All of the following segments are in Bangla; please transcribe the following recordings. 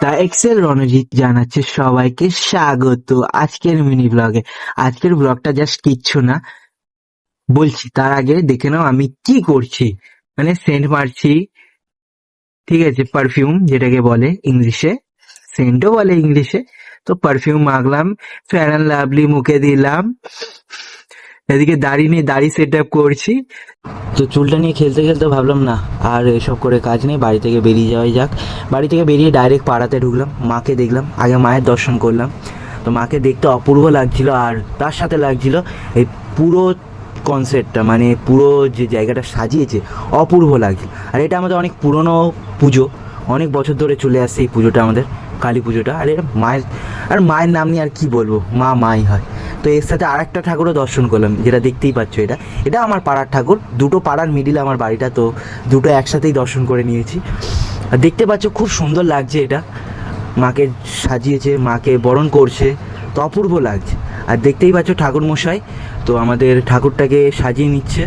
তা এক্সেল রণজিৎ জানাচ্ছে সবাইকে। স্বাগত আজকের মিনি ব্লগে আজকের ব্লগটা জাস্ট কিচ্ছু না। বলছি, তার আগে দেখে নাও আমি কি করছি। মানে সেন্ট মারছি। ঠিক আছে পারফিউম যেটাকে বলে ইংলিশে। সেন্টও বলে ইংলিশে। তো পারফিউম মাখলাম ফ্যান লাভলি মুখে দিলাম। এদিকে দাড়ি নিয়ে দাড়ি সেট আপ করছি। তো চুলটা নিয়ে খেলতে খেলতে ভাবলাম, না, আর এসব করে কাজ নেই, বাড়ি থেকে বেরিয়ে যাওয়াই যাক। বাড়ি থেকে বেরিয়ে ডাইরেক্ট পাড়াতে ঢুকলাম, মাকে দেখলাম, আগে মায়ের দর্শন করলাম। তো মাকে দেখতে অপূর্ব লাগছিল আর তার সাথে লাগছিল এই পুরো কনসেপ্টটা মানে পুরো যে জায়গাটা সাজিয়েছে, অপূর্ব লাগছিল। আর এটা আমাদের অনেক পুরনো পুজো, অনেক বছর ধরে চলে আসছে এই পুজোটা আমাদের, কালী পুজোটা। আর এটা মায়ের, আর মায়ের নাম নিয়ে আর কি বলব? মা, মাই হয়। তো এর সাথে আর একটা ঠাকুরও দর্শন করলাম, যেটা দেখতেই পাচ্ছ এটা। এটা আমার পাড়ার ঠাকুর, দুটো পাড়ার মিডিলে আমার বাড়িটা, তো দুটো একসাথেই দর্শন করে নিয়েছি। আর দেখতে পাচ্ছ খুব সুন্দর লাগছে এটা। মাকে সাজিয়েছে, মাকে বরণ করছে, তো অপূর্ব লাগছে। আর দেখতেই পাচ্ছ ঠাকুর মশাই তো আমাদের ঠাকুরটাকে সাজিয়ে নিচ্ছে,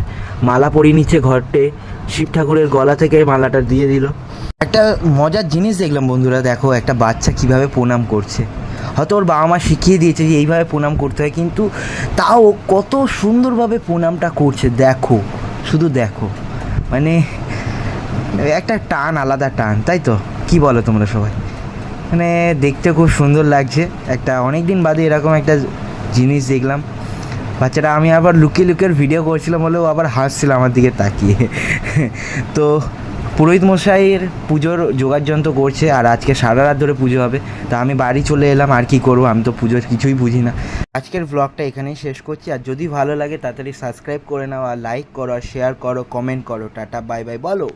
মালা পরিয়ে নিচ্ছে ঘরটে, শিব ঠাকুরের গলা থেকে মালাটা দিয়ে দিল। একটা মজার জিনিস দেখলাম বন্ধুরা, দেখো, একটা বাচ্চা কীভাবে প্রণাম করছে। হয়তো ওর বাবা মা শিখিয়ে দিয়েছে যে এইভাবে প্রণাম করতে হয়, কিন্তু তাও কত সুন্দরভাবে প্রণামটা করছে, দেখো, শুধু দেখো। মানে একটা টান, আলাদা টান, তাই তো? কি বলো তোমরা সবাই? মানে দেখতে খুব সুন্দর লাগছে। একটা অনেক দিন বাদে এরকম একটা জিনিস দেখলাম। বাচ্চাটা আমি আবার লুকিয়ে লুকিয়ে ভিডিও করছিলাম বলেও আবার হাসছিল আমার দিকে তাকিয়ে। তো পুরোহিত মশাইয়ের পুজোর জোগাড় যন্ত্র করছে আর আজকে সারা রাত ধরে পুজো হবে। তা আমি বাড়ি চলে এলাম, আর কি করব? আমি তো পুজোর কিছুই বুঝি না। আজকের ব্লগটা এখানেই শেষ করছি। আর যদি ভালো লাগে, তাড়াতাড়ি সাবস্ক্রাইব করে নাও, আর লাইক করো শেয়ার করো কমেন্ট করো। টাটা বাই বাই বলো।